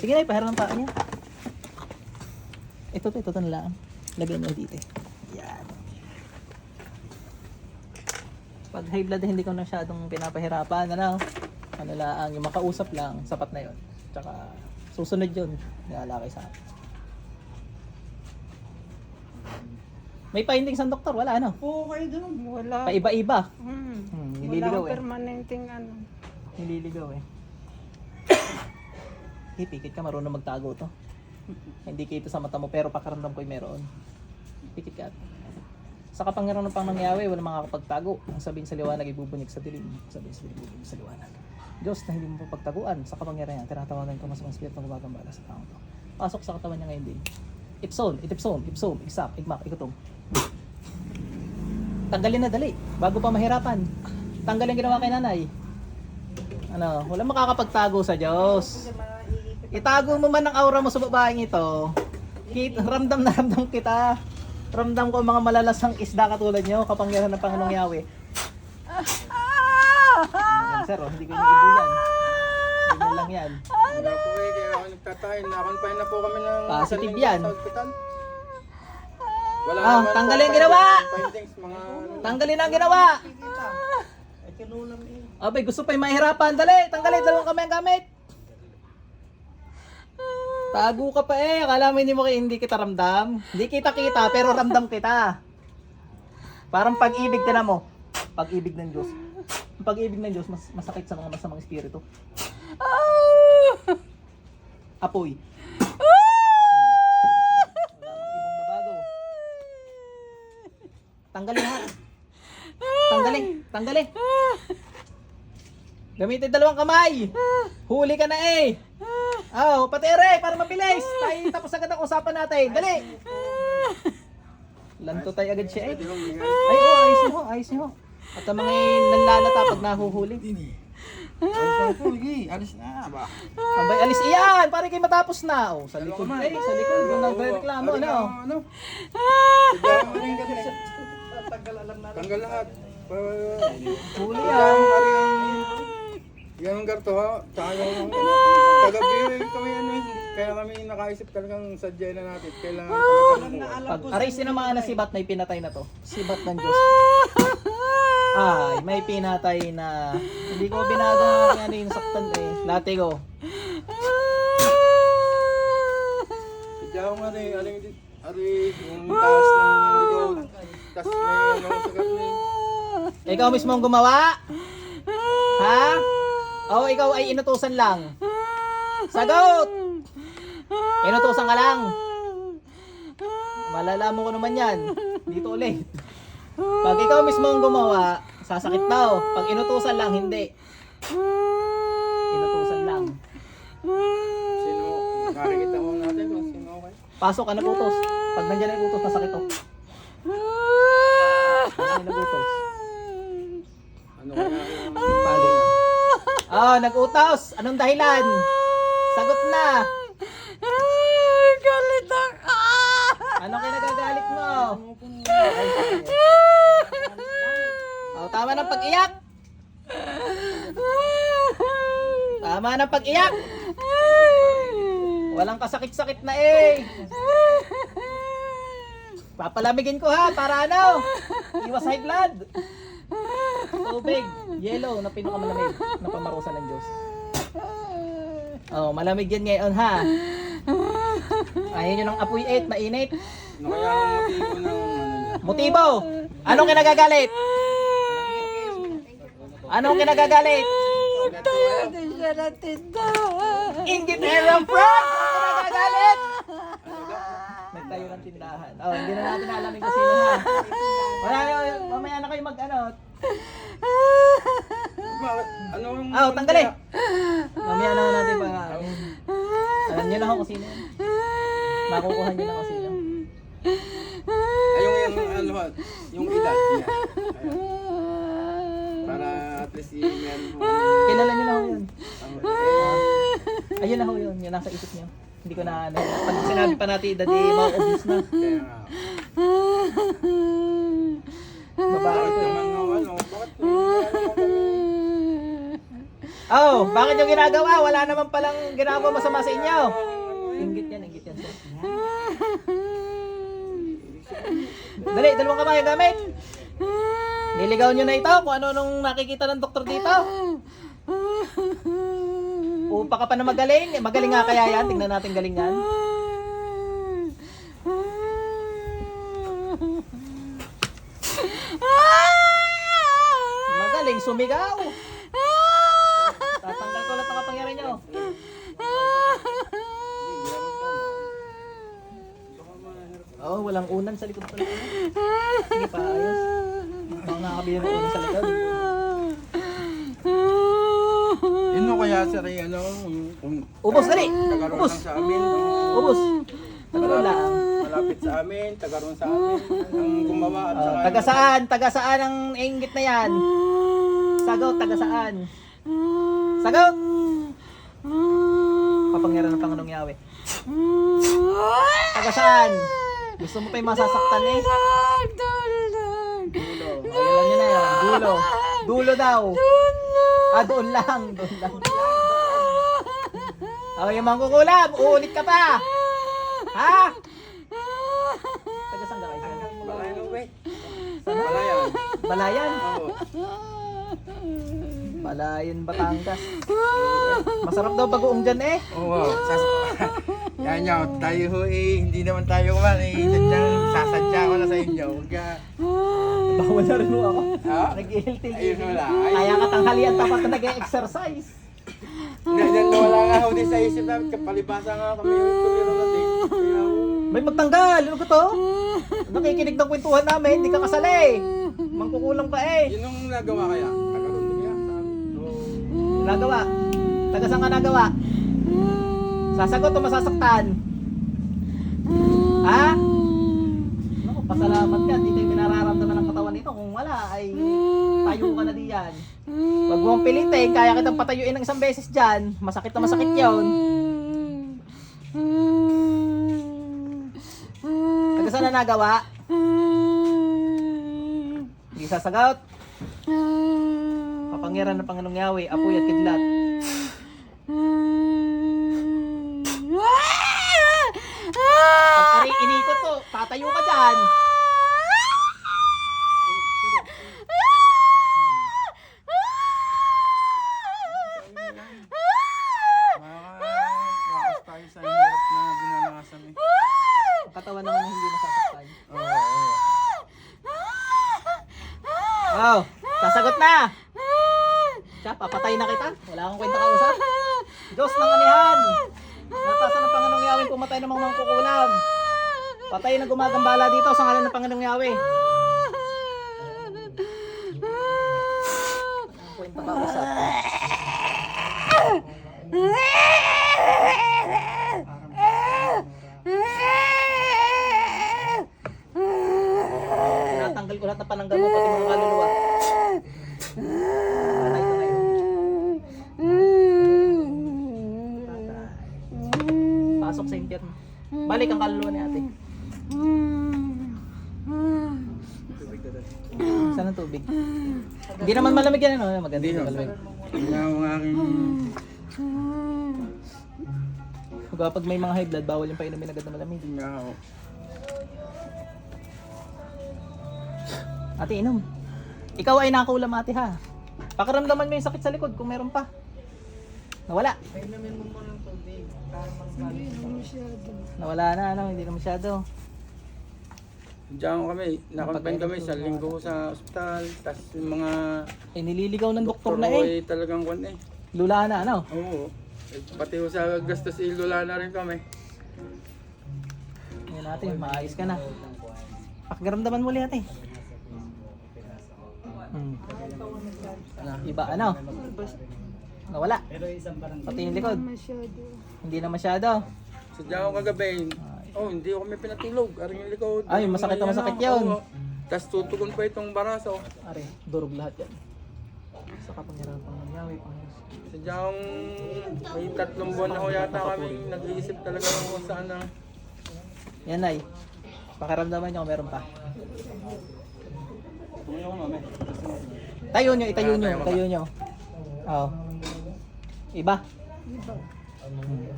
Sige na, ipahiram ng paa niya. Ito to, ito to na lang. Lagyan niyo dito. Yan. Pag high blood, hindi ko na masyadong pinapahirapan. Ano? Ano lang, yung makausap lang, sapat na yon. Tsaka, susunod yun. Nilalakay sa akin. May findings ang doktor, wala ano? Oo, kayo doon. Wala. Paiba-iba. Hmm. Hmm, Wala akong eh. permanenteng ano. Nililigaw eh. Eh, pikit ka, marunong magtago to. Hindi kita sa mata mo, pero pakaramdam ko'y meron. Pikit ka. Sa kapangyarihan ng pangnangyawi, wala makakapagtago. Ang sabihin sa liwanag, ibubunyag sa dilim. Sabihin sa dilim, ibubunyag sa liwanag. Diyos na hindi mo papagtaguan sa kapangyarihan, tinatawagan ko mas mga spirito ng gumagambala sa taong to. Pasok sa katawan niya ngayon din. Ipson, itipson, ipsom, iksak, igmak, ikutom. Tanggalin na dali, bago pa mahirapan. Tanggalin ginawa kay nanay. Ano, wala makakapagtago sa Diyos. Itago mo man ang aura mo sa babaeng ito. Kit, ramdam na ramdam kita. Ramdam ko ang mga malalasang isda katulad nyo, kapangyarihan ng Panginoong Yahweh. Yan, sir, oh, hindi ko iniibo yan. Ganyan lang yan. Wala po eh, kaya ako nagtatahin. Nakonfine na po kami ng Positive yan. Sa. Wala Ah, naman tanggalin po ginawa! findings, mga ano. Tanggalin ang ginawa. Ay, kinulam eh. Abay, gusto pa yung mahirapan. Dali, tanggalin. Dalawang kamay ang gamit. Tago ka pa eh. Akala mo hindi mo hindi kita ramdam. Hindi kita kita, pero ramdam kita. Parang pag-ibig na mo. Pag-ibig ng Diyos. Ang pag-ibig ng Diyos, mas masakit sa mga masamang espiritu. Apoy. Ibong nabago. Tanggalin ha. Tanggalin. Tanggalin. Gamitin dalawang kamay. Huli ka na eh. Oh, pati ere, para mabilis. Tayo tapos agad ang usapan natin. Dali. Lanto tayo agad siya eh. Ay, oh, ayos niyo, ayos niyo. At ang mga nanlalata pag nahuhuli. Alis na po, Ligi. Alis na ba? Abay, alis iyan. Para kayo matapos na. Oh, sa likod eh, sa likod. Yung nagre-reklamo, ano? na, Ano? Tanggal alam na. Tanggal lahat. Huli Yan, ang... Yan ang garto ha. Tsaka yung taga-biyo kami ano eh. Kaya kami nakaisip talagang sadya na natin. Kailangan talaga lumuwas. Pag aray sino mga nasibat na ipinatay na to. Sibat ng Diyos. Ay, may pinatay na. Hindi ko binago ng ano yung saktan eh. Latigo. Sadya ko nga rin. Aling ari yung taas ng likod. Tapos may ano sa karne. Ikaw mismo ang gumawa? Ha? O ikaw ay inutusan lang? Sagot! Inutusan ka lang? Malalaman ko naman yan. Dito ulit. Pag ikaw mismo ang gumawa, sasakit daw. Pag inutusan lang, hindi. Inutusan lang. Sino? Nakikita mo natin kung sino okay. Pasok ka nagutos. Pag nandiyan ang utos, masakit to. Pag nagutos. Ano kaya yung... Pali. Ah, nag-utos. Anong dahilan? Sagot na. Galit ako. Anong kinagagalit mo? Oh, tama ng pag-iyak. Tama ng pag-iyak. Walang kasakit-sakit na eh. Papalamigin ko ha, para ano? Iwas high blood. Tubig, yellow na pinakamalamig na pamarusa ng Diyos. Oh, malamig yan ngayon ha. Ayun yun ang apoy 8, mainit. Ano kaya ang motibo ng? Motibo! Anong kinagagalit? Anong kinagagalit? Tayo din siya na tindahan. Ingit Aaron Frank! Kinagagalit? Nagtayo ng tindahan. Oh, hindi na natin alamin kung sino ha. Wala mamaya na kayo mag ano. Yung... Oh, tanggalin! Mamaya na natin pa. Alam niyo na ako kung sino. yan. Makukuha niyo na kung sino. Ay, yung, yung ano, yung edad niya. Para at least i-meron mo. Kilala niyo na ako yun. Eh, Ayun na ako yun. Yun nasa isip niyo. Hindi ko na ano. Pag sinabi pa natin, dati ma-obvious na. Kaya nga. Babae Bakit to. eh. naman no, ano? Bakit? Ano kami? Oh, bakit yung ginagawa? Wala naman palang ginagawa masama sa inyo. Inggit yan, inggit yan. Dali, dalawang kamay ang gamit. Niligaw nyo na ito kung ano nung nakikita ng doktor dito. Upa ka pa na magaling. Magaling nga kaya yan. Tingnan natin galingan. Magaling, sumigaw. Kapangyarihan nyo. Oo, oh, walang unan sa likod pala. Sige pa, ayos. Baka nakakabili ng unan sa likod. Yun mo kaya sir, eh, ano, kung- kung Ubos, dali! tagaroon Ubos! lang sa amin. Ubos! Tagalo lang. Malapit sa amin, tagaroon sa amin. Ang gumawa at Ah, saka... taga saan? Taga saan ang inggit na yan? Sagot, taga saan? Sagot! Kapangyarihan ng Panginoong Yahweh. Taga saan? Gusto mo pa yung masasaktan eh? Dulo. Ayan nyo na yan. Dulo. Dulo daw. Ah, doon lang. Doon lang. Oh, yung mangkukulam. Uulit ka pa. Ha? Taga saan ka kayo? Balayan? Balayan. Balayan. Oo. Balayan, Batangas. Masarap daw bagoong dyan eh. Oo. Sas Yan nyo, tayo ho eh, hindi naman tayo kuman eh. Sadyang sasadya ko na sa inyo. Huwag ka... Bawal na rin mo ako. Ha? Nag-ihiltil. Ayun wala. Ay, Kaya katanghalian tapat na nag-exercise. Ganyan na wala nga ho din sa isip namin. Kapalibasa nga kami yung natin. May magtanggal. Ano ba to? Nakikinig ng kwentuhan namin. Hindi ka kasali. Mangkukulang ka eh. Yun ang nagawa kaya. Nagawa. Taga saan ka nagawa? Sasagot o masasaktan? Ha? Naku, pasalamat ka. Hindi tayo minararamdaman ng katawan nito. Kung wala, ay tayo ka na diyan. Huwag mong pilitin. Kaya kitang patayuin ng isang beses dyan. Masakit na masakit yun. Taga saan na nagawa? Hindi sasagot. Kapangyarihan ng Panginoong Yahweh, apoy at kidlat. Pag inikot to, tatayo ka dyan. Katawan naman na hindi nasasaktan. Oo, oo. Wow, sasagot na! Papatay na kita. Wala akong kwenta kausap. Diyos ng anihan! Natasan ng Panginoong Yahweh pumatay ng mga mangkukulam. Patay na gumagambala dito sa ngalan ng Panginoong Yahweh. Kwenta kausap. Tinatanggal ko lahat ng pananggal mo, pati mga kaluluwa. Balik ang kaluluwa ni ate. Saan ang tubig? Hindi naman malamig yan, ano? Maganda Hindi yung malamig. Yun ang aking... Kapag may mga high blood, bawal yung painumin agad na malamig. Hindi nga ako. Ate, inom. Ikaw ay nakulam ate ha. Pakiramdaman mo yung sakit sa likod kung meron pa. Nawala. Painumin mo muna ng tubig. Para magkalit. Nawala na, ano, hindi na masyado. Diyan kami, nakonfine kami sa linggo sa ospital, tapos yung mga Eh, nililigaw ng doktor doktor na eh. ay talagang kwan eh. Lula na, ano? Oo. Eh, Pati ho sa gastos ilula na rin kami. Yan ate, maayos ka na. Pakiramdaman mo ulit ate. Hmm. Iba, ano? Nawala. Pati yung likod. Hindi na masyado. Sadya ako kagabi, oh hindi ako may pinatulog, aring yung likod. Ay, masakit na masakit yun. Oo. Tapos tutugon pa itong baraso. Are, durog lahat yan. Sa kapangyarihan pang nangyari, Panginoon. Sadya akong may tatlong buwan na ho yata kami nag-iisip talaga kung saan na. Yan ay. Pakiramdaman nyo kung meron pa. Tayo nyo, itayo nyo, tayo nyo. Oo. Iba? Iba.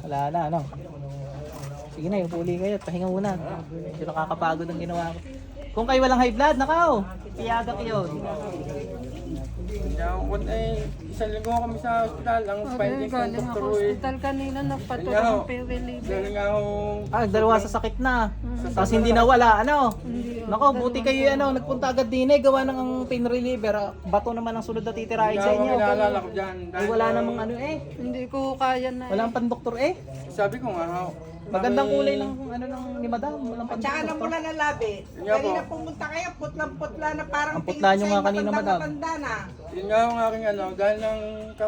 Wala na, ano? Sige na, yung puli kayo. Pahinga muna. Medyo nakakapagod ang ginawa ko. Kung kayo walang high blood, nakaw. Piyaga kayo. Ako eh, isang linggo kami sa ospital. Ang Okay, findings ng galing doktor ako ko eh. hospital kanina, nagpaturo Ano? ng pain reliever. Galing ako Ah, dalawa sa sakit na. Tapos hindi nawala, ano? Nako, buti kayo ano, nagpunta agad din eh, gawa ng ang pain reliever. Ah, Bato naman ang sunod na titirahin sa inyo. kinaalala ko dyan. Dahil wala namang ano eh. Hindi ko kaya na. Walang pandoktor eh. sabi ko nga, ha, Magandang kulay ng ano ng ni Madam, walang Tsaka na pandoktor. mula na labi. Yun nga po. Kanina pumunta kayo, putlang-putla na parang Ang putla nyo nga kanina, madam. matanda na. Yun nga ang aking ano, dahil ng